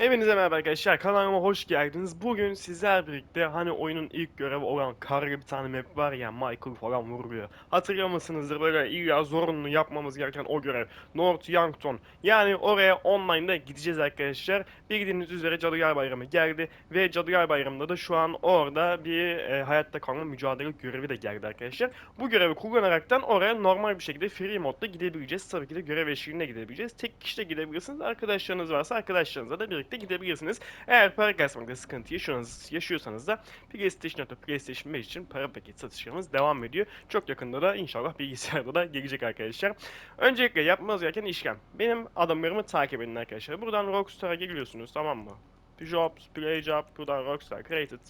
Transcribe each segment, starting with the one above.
Hepinize merhaba arkadaşlar kanalıma hoş geldiniz. Bugün sizler birlikte hani oyunun ilk görevi olan karga bir tane map var ya Michael falan vuruluyor. Hatırlıyor musunuzdur böyle illa zorunlu yapmamız gereken o görev. North Yankton. Yani oraya online'da gideceğiz arkadaşlar. Bildiğiniz üzere Cadılar Bayramı geldi ve Cadılar Bayramı'nda da şu an orada bir e, hayatta kalma mücadele görevi de geldi arkadaşlar. Bu görevi kullanaraktan oraya normal bir şekilde free modda gidebileceğiz. Tabii ki de görev eşliğinde gidebileceğiz. Tek kişi de gidebilirsiniz. Arkadaşlarınız varsa arkadaşlarınızla da birlikte gidebilirsiniz. Eğer para kasmakta sıkıntı yaşıyorsanız, da PlayStation PlayStation 5 için para paket satışlarımız devam ediyor. Çok yakında da inşallah bilgisayarda da gelecek arkadaşlar. Öncelikle yapmanız gereken işlem. Benim adamlarımı takip edin arkadaşlar. Buradan Rockstar'a geliyorsunuz tamam mı? Jobs, Play Job, buradan Rockstar Created.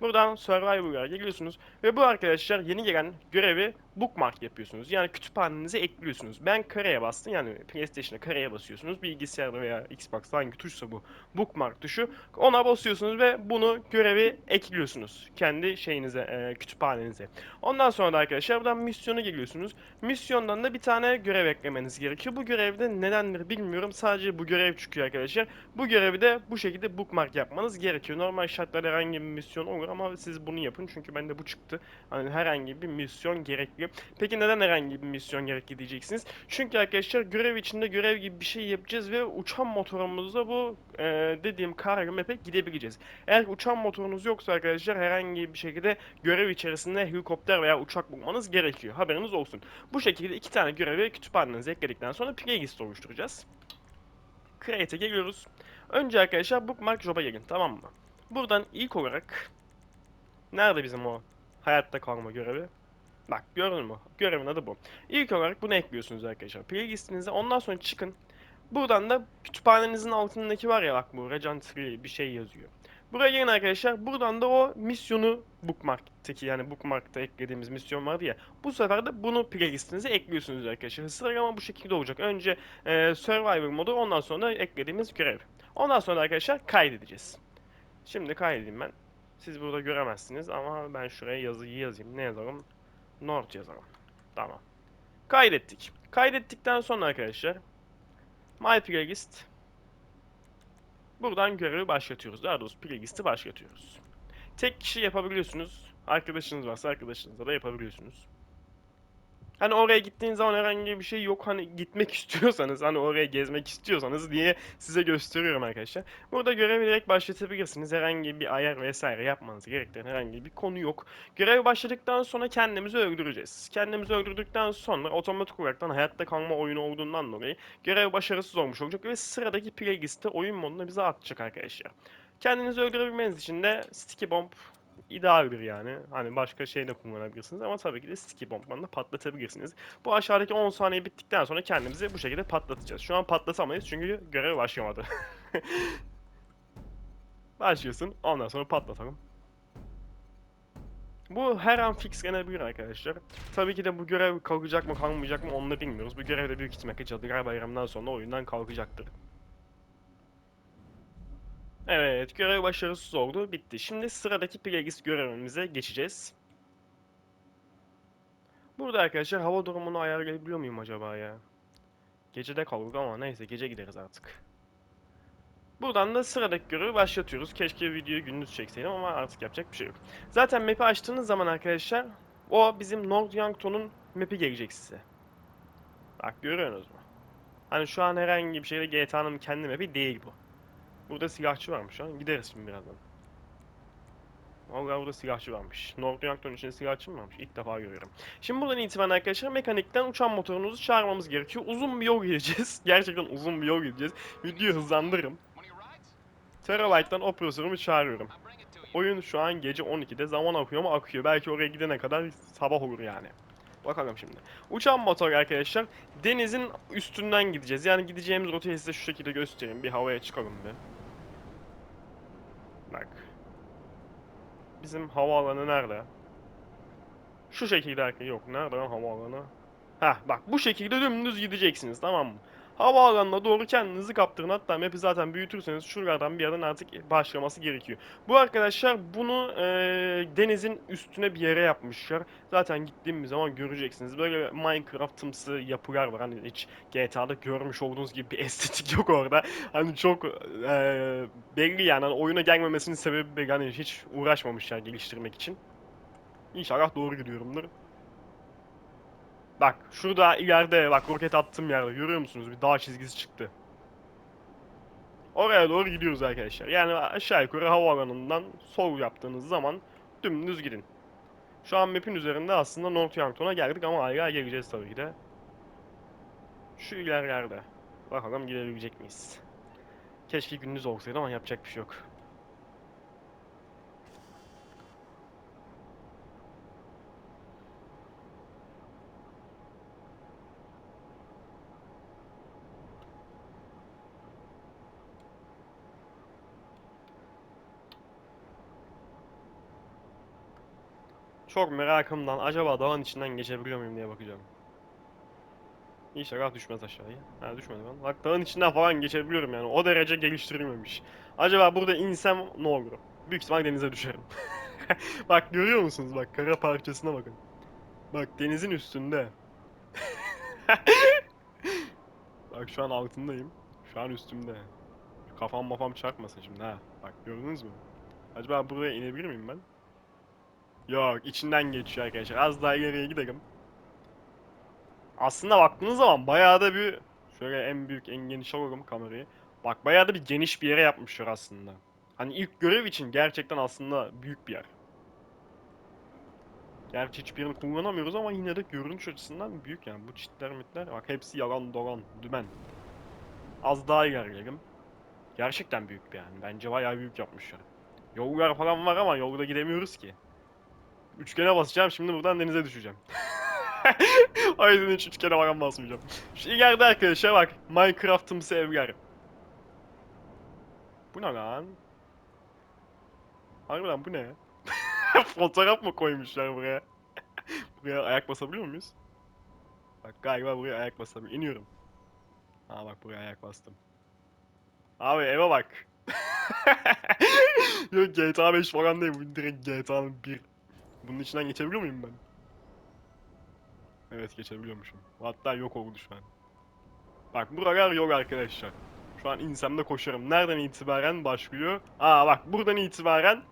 Buradan Survivor'a geliyorsunuz ve bu arkadaşlar yeni gelen görevi bookmark yapıyorsunuz. Yani kütüphanenize ekliyorsunuz. Ben kareye bastım yani PlayStation'a kareye basıyorsunuz. Bilgisayarda veya Xbox'ta hangi tuşsa bu bookmark tuşu. Ona basıyorsunuz ve bunu görevi ekliyorsunuz. Kendi şeyinize, e, kütüphanenize. Ondan sonra da arkadaşlar buradan misyona geliyorsunuz. Misyondan da bir tane görev eklemeniz gerekiyor. Bu görevde nedendir bilmiyorum. Sadece bu görev çıkıyor arkadaşlar. Bu görevi de bu şekilde bookmark yapmanız gerekiyor. Normal şartlarda herhangi bir misyon olur ama siz bunu yapın çünkü bende bu çıktı. Hani herhangi bir misyon gerekli. Peki neden herhangi bir misyon gerekli diyeceksiniz? Çünkü arkadaşlar görev içinde görev gibi bir şey yapacağız ve uçan motorumuzla bu e, dediğim kargo map'e gidebileceğiz. Eğer uçan motorunuz yoksa arkadaşlar herhangi bir şekilde görev içerisinde helikopter veya uçak bulmanız gerekiyor. Haberiniz olsun. Bu şekilde iki tane görevi kütüphanenize ekledikten sonra playlist oluşturacağız. Create'e geliyoruz. Önce arkadaşlar bookmark job'a gelin tamam mı? Buradan ilk olarak nerede bizim o hayatta kalma görevi? Bak gördün mü? Görevin adı bu. İlk olarak bunu ekliyorsunuz arkadaşlar. Playlistinize ondan sonra çıkın. Buradan da kütüphanenizin altındaki var ya bak bu Regent bir şey yazıyor. Buraya gelin arkadaşlar. Buradan da o misyonu bookmark'taki yani bookmark'ta eklediğimiz misyon vardı ya. Bu sefer de bunu playlistinize ekliyorsunuz arkadaşlar. Sıralama bu şekilde olacak. Önce e, Survivor modu ondan sonra eklediğimiz görev. Ondan sonra arkadaşlar kaydedeceğiz. Şimdi kaydedeyim ben. Siz burada göremezsiniz ama ben şuraya yazıyı yazayım. Ne yazalım? North yazalım. Tamam. Kaydettik. Kaydettikten sonra arkadaşlar My Playlist Buradan görevi başlatıyoruz. Daha doğrusu playlist'i başlatıyoruz. Tek kişi yapabiliyorsunuz. Arkadaşınız varsa arkadaşınızla da yapabiliyorsunuz. Hani oraya gittiğiniz zaman herhangi bir şey yok. Hani gitmek istiyorsanız, hani oraya gezmek istiyorsanız diye size gösteriyorum arkadaşlar. Burada görevi direkt başlatabilirsiniz. Herhangi bir ayar vesaire yapmanız gerektiren herhangi bir konu yok. Görev başladıktan sonra kendimizi öldüreceğiz. Kendimizi öldürdükten sonra otomatik olaraktan hayatta kalma oyunu olduğundan dolayı görev başarısız olmuş olacak ve sıradaki playlist'te oyun moduna bize atacak arkadaşlar. Kendinizi öldürebilmeniz için de sticky bomb idealdir yani. Hani başka şey de kullanabilirsiniz ama tabii ki de sticky bomb'la da patlatabilirsiniz. Bu aşağıdaki 10 saniye bittikten sonra kendimizi bu şekilde patlatacağız. Şu an patlatamayız çünkü görev başlamadı. Başlıyorsun ondan sonra patlatalım. Bu her an fixlenebilir arkadaşlar. Tabii ki de bu görev kalkacak mı kalmayacak mı onu da bilmiyoruz. Bu görev de büyük ihtimalle Cadılar Bayramı'ndan sonra oyundan kalkacaktır. Evet, görev başarısız oldu. Bitti. Şimdi sıradaki playlist görevimize geçeceğiz. Burada arkadaşlar hava durumunu ayarlayabiliyor muyum acaba ya? Gecede kaldık ama neyse gece gideriz artık. Buradan da sıradaki görevi başlatıyoruz. Keşke videoyu gündüz çekseydim ama artık yapacak bir şey yok. Zaten map'i açtığınız zaman arkadaşlar o bizim North Yankton'un map'i gelecek size. Bak görüyorsunuz mu? Hani şu an herhangi bir şeyde GTA'nın kendi map'i değil bu. Burada silahçı varmış ha. Gideriz şimdi birazdan. Vallahi burada silahçı varmış. Northampton için silahçı mı varmış? İlk defa görüyorum. Şimdi buradan itibaren arkadaşlar mekanikten uçan motorunuzu çağırmamız gerekiyor. Uzun bir yol gideceğiz. Gerçekten uzun bir yol gideceğiz. Videoyu hızlandırırım. Terabyte'dan operatörümü çağırıyorum. Oyun şu an gece 12'de. Zaman akıyor mu? Akıyor. Belki oraya gidene kadar sabah olur yani. Bakalım şimdi. Uçan motor arkadaşlar. Denizin üstünden gideceğiz. Yani gideceğimiz rotayı size şu şekilde göstereyim. Bir havaya çıkalım bir. Bak. Bizim havaalanı nerede? Şu şekilde. Yok nerede lan havaalanı? Heh bak bu şekilde dümdüz gideceksiniz tamam mı? Havaalanına doğru kendinizi kaptırın. Hatta map'i zaten büyütürseniz şuralardan bir yerden artık başlaması gerekiyor. Bu arkadaşlar bunu e, denizin üstüne bir yere yapmışlar. Zaten gittiğimiz zaman göreceksiniz. Böyle Minecraft'ımsı yapılar var. Hani hiç GTA'da görmüş olduğunuz gibi bir estetik yok orada. Hani çok e, belli yani. Hani oyuna gelmemesinin sebebi belli. Hani hiç uğraşmamışlar geliştirmek için. İnşallah doğru gidiyorumdur. Bak şurada ileride bak roket attığım yerde görüyor musunuz? Bir dağ çizgisi çıktı. Oraya doğru gidiyoruz arkadaşlar. Yani aşağı yukarı havaalanından sol yaptığınız zaman dümdüz gidin. Şu an map'in üzerinde aslında Northampton'a geldik ama hala geleceğiz tabii ki de. Şu ilerlerde. Bakalım gidebilecek miyiz? Keşke gündüz olsaydı ama yapacak bir şey yok. Çok merakımdan acaba dağın içinden geçebiliyor muyum diye bakacağım. İnşallah düşmez aşağıya. Ha düşmedi lan. Bak dağın içinden falan geçebiliyorum yani. O derece geliştirilmemiş. Acaba burada insem ne olur? Büyük ihtimal denize düşerim. Bak görüyor musunuz? Bak kara parçasına bakın. Bak denizin üstünde. Bak şu an altındayım. Şu an üstümde. Kafam mafam çarpmasın şimdi ha. Bak gördünüz mü? Acaba buraya inebilir miyim ben? Yok içinden geçiyor arkadaşlar. Az daha ileriye gidelim. Aslında baktığınız zaman bayağı da bir şöyle en büyük en geniş alalım kamerayı. Bak bayağı da bir geniş bir yere yapmışlar aslında. Hani ilk görev için gerçekten aslında büyük bir yer. Gerçi hiçbirini kullanamıyoruz ama yine de görünüş açısından büyük yani. Bu çitler mitler bak hepsi yalan dolan dümen. Az daha ilerleyelim. Gerçekten büyük bir yani. Bence bayağı büyük yapmışlar. Yollar falan var ama yolda gidemiyoruz ki. Üçgene basacağım şimdi buradan denize düşeceğim. o yüzden hiç üçgene falan basmayacağım. Şu ileride arkadaşlar bak Minecraft'ımsı evler. Bu ne lan? Harbiden bu ne? Fotoğraf mı koymuşlar buraya? buraya ayak basabiliyor muyuz? Bak galiba buraya ayak basabiliyorum. İniyorum. Ha bak buraya ayak bastım. Abi eve bak. Yok GTA 5 falan değil bu direkt GTA'nın 1. Bunun içinden geçebiliyor muyum ben? Evet geçebiliyormuşum. Hatta yok oldu şu an. Bak buralar yok arkadaşlar. Şu an insem de koşarım. Nereden itibaren başlıyor? Aa bak buradan itibaren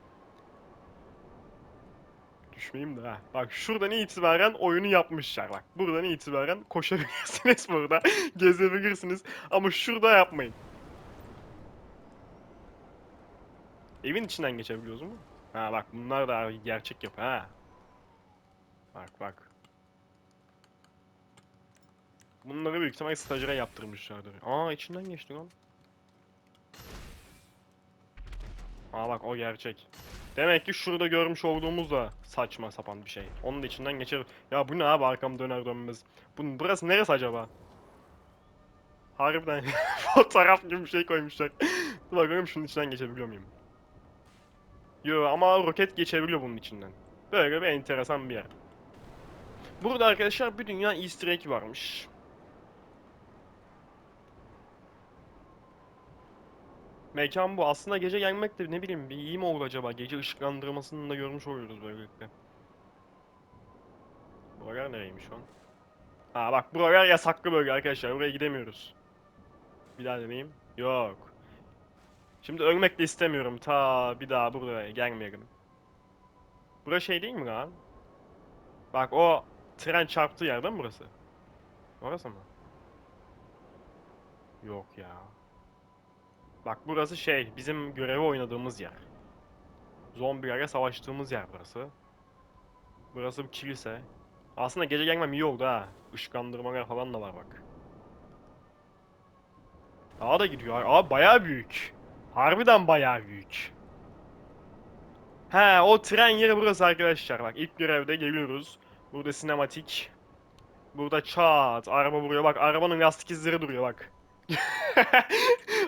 Düşmeyeyim de ha. Bak şuradan itibaren oyunu yapmışlar bak. Buradan itibaren koşabilirsiniz burada. Gezebilirsiniz. Ama şurada yapmayın. Evin içinden geçebiliyoruz mu? Ha bak bunlar da gerçek yapı ha. Bak bak. Bunları büyük ihtimal stajyere yaptırmışlardır. Aa içinden geçti lan. Aa bak o gerçek. Demek ki şurada görmüş olduğumuz da saçma sapan bir şey. Onun da içinden geçer. Ya bu ne abi arkam döner dönmez. Bu, burası neresi acaba? Harbiden fotoğraf gibi bir şey koymuşlar. Bakalım şunun içinden geçebiliyor muyum? Yo ama roket geçebiliyor bunun içinden. Böyle bir enteresan bir yer. Burada arkadaşlar bir dünya easter egg varmış. Mekan bu. Aslında gece gelmek de ne bileyim bir iyi mi olur acaba? Gece ışıklandırmasını da görmüş oluyoruz böylelikle. Buralar nereymiş şu an? Ha bak buralar yasaklı bölge arkadaşlar. Buraya gidemiyoruz. Bir daha deneyeyim. Yok. Şimdi ölmek de istemiyorum. Ta bir daha buraya gelmeyelim. Burası şey değil mi lan? Bak o tren çarptığı yer değil mi burası? Orası mı? Yok ya. Bak burası şey, bizim görevi oynadığımız yer. Zombilerle savaştığımız yer burası. Burası bir kilise. Aslında gece gelmem iyi oldu ha. Işıklandırmalar falan da var bak. Daha da gidiyor. Aa bayağı büyük. Harbiden bayağı büyük. He o tren yeri burası arkadaşlar. Bak ilk görevde geliyoruz. Burada sinematik. Burada çat. Araba vuruyor. Bak arabanın lastik izleri duruyor bak.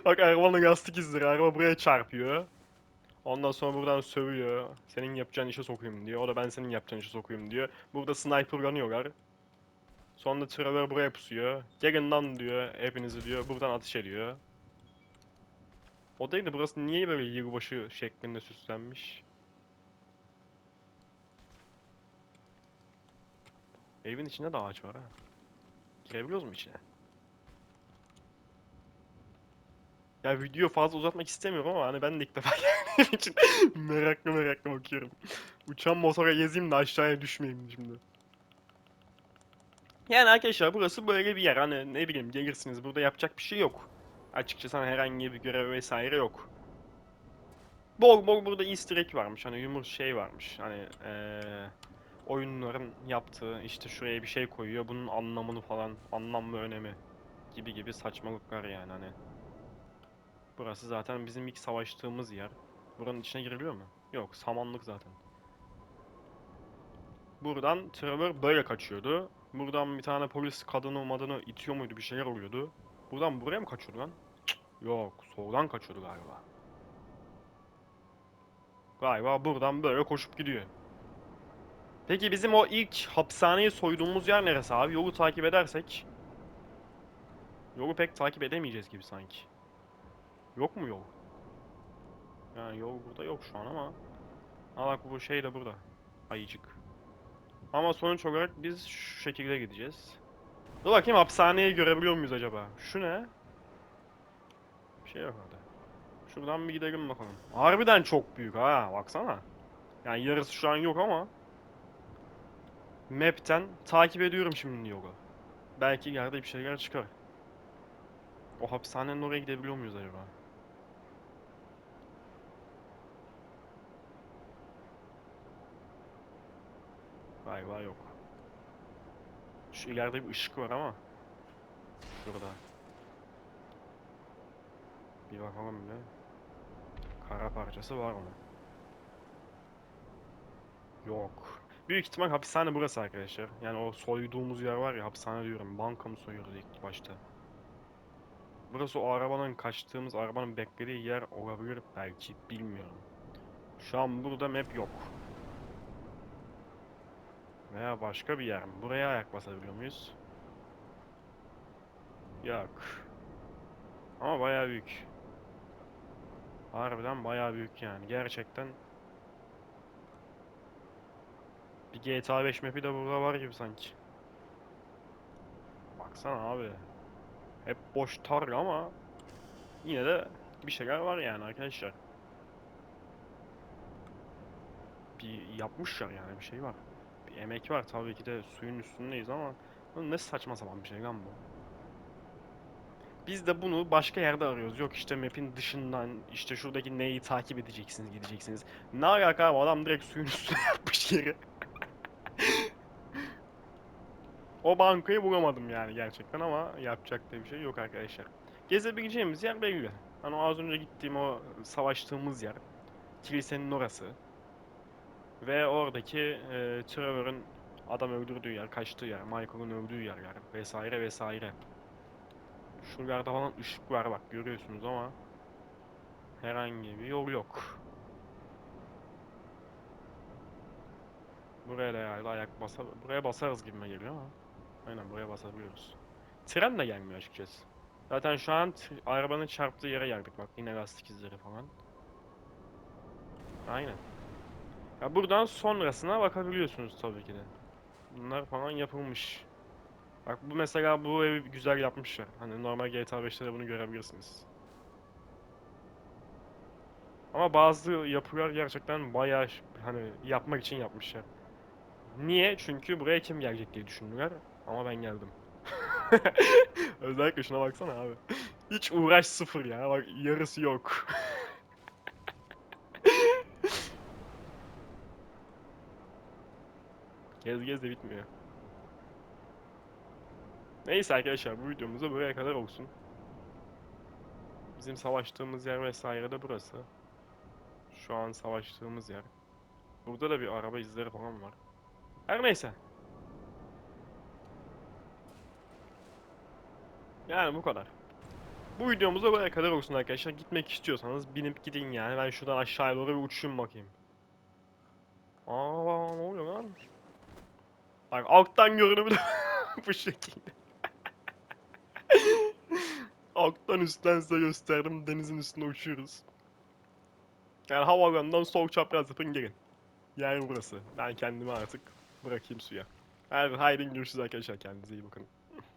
Bak arabanın lastik izleri. Araba buraya çarpıyor. Ondan sonra buradan sövüyor. Senin yapacağın işe sokayım diyor. O da ben senin yapacağın işe sokayım diyor. Burada sniperlanıyorlar. Sonra Trevor buraya pusuyor. Gelin diyor hepinizi diyor. Buradan atış ediyor. O değil de burası niye böyle yılbaşı şeklinde süslenmiş? Evin içinde de ağaç var ha. Girebiliyoruz mu içine? Ya video fazla uzatmak istemiyorum ama hani ben de ilk defa için meraklı meraklı bakıyorum. Uçan motora gezeyim de aşağıya düşmeyeyim şimdi. Yani arkadaşlar burası böyle bir yer hani ne bileyim gelirsiniz burada yapacak bir şey yok. Açıkçası hani herhangi bir görev vesaire yok. Bol bol burada easter egg varmış hani yumur şey varmış hani eee oyunların yaptığı işte şuraya bir şey koyuyor bunun anlamını falan anlam ve önemi gibi gibi saçmalıklar yani hani. Burası zaten bizim ilk savaştığımız yer. Buranın içine giriliyor mu? Yok samanlık zaten. Buradan Trevor böyle kaçıyordu. Buradan bir tane polis kadını madını itiyor muydu bir şeyler oluyordu. Buradan buraya mı kaçıyordu lan? Yok soldan kaçıyordu galiba. Galiba buradan böyle koşup gidiyor. Peki bizim o ilk hapishaneyi soyduğumuz yer neresi abi? Yolu takip edersek. Yolu pek takip edemeyeceğiz gibi sanki. Yok mu yol? Yani yol burada yok şu an ama. Ha bu şey de burada. Ayıcık. Ama sonuç olarak biz şu şekilde gideceğiz. Dur bakayım hapishaneyi görebiliyor muyuz acaba? Şu ne? Bir şey yok orada. Şuradan bir gidelim bakalım. Harbiden çok büyük ha baksana. Yani yarısı şu an yok ama. Map'ten takip ediyorum şimdi yolu. Belki ileride bir şeyler çıkar. O hapishanenin oraya gidebiliyor muyuz acaba? Galiba yok. Şu ileride bir ışık var ama. Şurada. Bir bakalım bir. Kara parçası var mı? Yok. Büyük ihtimal hapishane burası arkadaşlar. Yani o soyduğumuz yer var ya hapishane diyorum. Banka mı soyuyoruz ilk başta? Burası o arabanın kaçtığımız arabanın beklediği yer olabilir belki bilmiyorum. Şu an burada map yok. Veya başka bir yer mi? Buraya ayak basabiliyor muyuz? Yok. Ama bayağı büyük. Harbiden bayağı büyük yani. Gerçekten bir GTA 5 map'i de burada var gibi sanki. Baksana abi. Hep boş tarla ama yine de bir şeyler var yani arkadaşlar. Bir yapmışlar yani bir şey var. Emek var tabii ki de suyun üstündeyiz ama ne saçma sapan bir şey lan bu. Biz de bunu başka yerde arıyoruz. Yok işte map'in dışından işte şuradaki neyi takip edeceksiniz gideceksiniz. Ne alaka abi adam direkt suyun üstüne yapmış yeri. o bankayı bulamadım yani gerçekten ama yapacak da bir şey yok arkadaşlar. Gezebileceğimiz yer belli. Hani az önce gittiğim o savaştığımız yer. Kilisenin orası. Ve oradaki e, Trevor'ın adam öldürdüğü yer, kaçtığı yer, Michael'ın öldüğü yerler vesaire vesaire. Şuralarda falan ışık var bak görüyorsunuz ama herhangi bir yol yok. Buraya da yani ayak basa buraya basarız gibime geliyor ama aynen buraya basabiliyoruz. Tren de gelmiyor açıkçası. Zaten şu an arabanın çarptığı yere geldik bak yine lastik izleri falan. Aynen. Ya buradan sonrasına bakabiliyorsunuz tabii ki de. Bunlar falan yapılmış. Bak bu mesela bu evi güzel yapmışlar. Hani normal GTA 5'te de bunu görebilirsiniz. Ama bazı yapılar gerçekten bayağı hani yapmak için yapmışlar. Niye? Çünkü buraya kim gelecek diye düşündüler. Ama ben geldim. Özellikle şuna baksana abi. Hiç uğraş sıfır ya. Bak yarısı yok. Gez gez de bitmiyor. Neyse arkadaşlar bu videomuz da buraya kadar olsun. Bizim savaştığımız yer vesaire de burası. Şu an savaştığımız yer. Burada da bir araba izleri falan var. Her neyse. Yani bu kadar. Bu videomuz da buraya kadar olsun arkadaşlar. Gitmek istiyorsanız binip gidin yani. Ben şuradan aşağıya doğru bir uçayım bakayım. Aa ne oluyor lan? Bak alttan görünümü Bu şekilde. Alttan üstten size gösterdim. Denizin üstünde uçuyoruz. Yani havaalanından sol çapraz yapın gelin. Yer burası. Ben kendimi artık bırakayım suya. Her haydi görüşürüz arkadaşlar. Kendinize iyi bakın.